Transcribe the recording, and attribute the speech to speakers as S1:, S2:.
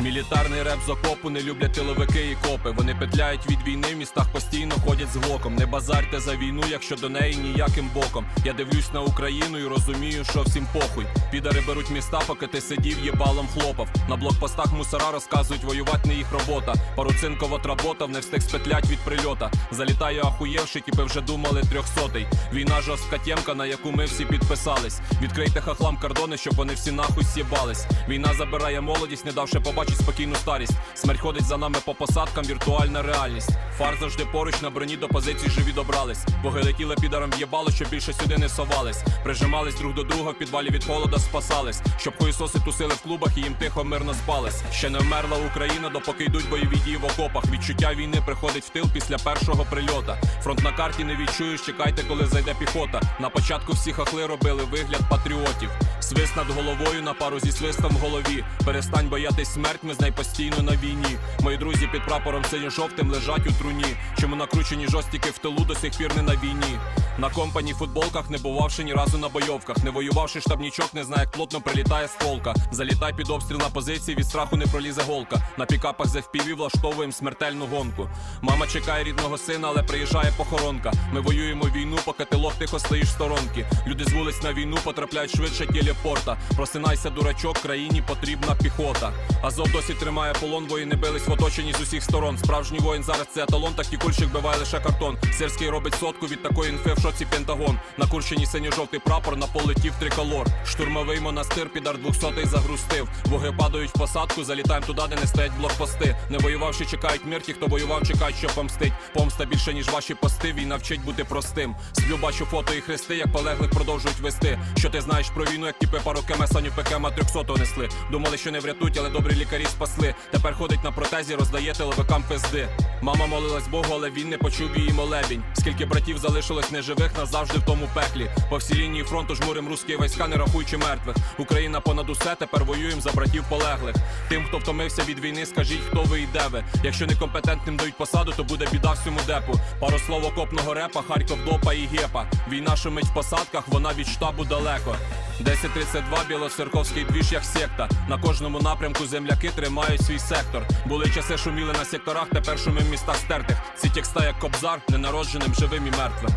S1: Мілітарний реп з окопу не люблять тиловики і копи. Вони петляють від війни, в містах постійно ходять з глоком. Не базарте за війну, якщо до неї ніяким боком. Я дивлюсь на Україну і розумію, що всім похуй. Підари беруть міста, поки ти сидів, єбалом хлопав. На блокпостах мусора розказують, воювати не їх робота. Паруцинкова тработав, не встиг спетлять від прильота. Залітає ахуєвши, типи вже думали трьохсотий. Війна жорстка тємка, на яку ми всі підписались. Відкрийте хахлам кордони, щоб вони всі нахуй с'єбались. Війна забирає молодість, не давши побачить спокійну старість. Смерть ходить за нами по посадкам, віртуальна реальність. Фар завжди поруч на броні до позицій живі добрались. Боги летіли підарам в'єбало, щоб більше сюди не совались. Прижимались друг до друга, в підвалі від холода спасались. Щоб хуїсоси тусили в клубах і їм тихо мирно спались. Ще не вмерла Україна, допоки йдуть бойові дії в окопах. Відчуття війни приходить в тил після першого прильота. Фронт на карті не відчуєш, чекайте, коли зайде піхота. На початку всі хахли робили вигляд патріотів. Свист над головою на пару зі свистом в голові. Перестань боятись смерть, ми з нею постійно на війні. Мої друзі під прапором синьо-жовтим лежать у труні. Чому накручені жостіки в тилу до сих пір не на війні. На компані футболках, не бувавши ні разу на бойовках. Не воювавши штабнічок, не знає, як плотно прилітає стволка. Залітай під обстріл на позиції, від страху не пролізе голка. На пікапах за FPV влаштовуємо смертельну гонку. Мама чекає рідного сина, але приїжджає похоронка. Ми воюємо війну, поки ти лох тихо стоїш сторонки. Люди з вулиць на війну потрапляють швидше телепорта. Просинайся, дурачок, країні потрібна піхота. Азов досі тримає полон, воїни бились в оточенні з усіх сторон. Справжній воїн зараз це еталон, так і кульщик биває лише картон. Сирський робить сотку від такої інфи в шоці пентагон. На Курщині синьо-жовтий прапор, на полетів триколор. Штурмовий монастир, підар 200-й загрустив. Воги падають в посадку, залітаємо туди, де не стоять блокпости. Не воювавши, чекають мир, ті, хто воював, чекають, що помстить. Помста більше, ніж ваші пости, війна вчить бути простим. Сплю, бачу фото і хрести, як полеглих продовжують вести. Що ти знаєш про війну, як тіпи пару кеме саню пекема 300 несли. Думали, що не врятують, але добрі лікарі спасли. Тепер ходить на протезі, роздає телевикам пизди. Мама молилась Богу, але він не почув її молебінь. Скільки братів залишилось неживих назавжди в тому пеклі. По всій лінії фронту жмурим русські війська, не рахуючи мертвих. Україна понад усе, тепер воюємо за братів полеглих. Тим, хто втомився від війни, скажіть, хто ви і де ви. Якщо некомпетентним дають посаду, то буде біда всьому депу. Пару слов окопного репа, Харков, допа і гепа. Війна шумить в посадках, вона від штабу далеко. 1032 білоцерковський двіж як секта. На кожному напрямку земляки тримають свій сектор. Були часи шуміли на секторах, тепер шумим в містах стертих. Ці текста як кобзар, ненародженим, живим і мертвим.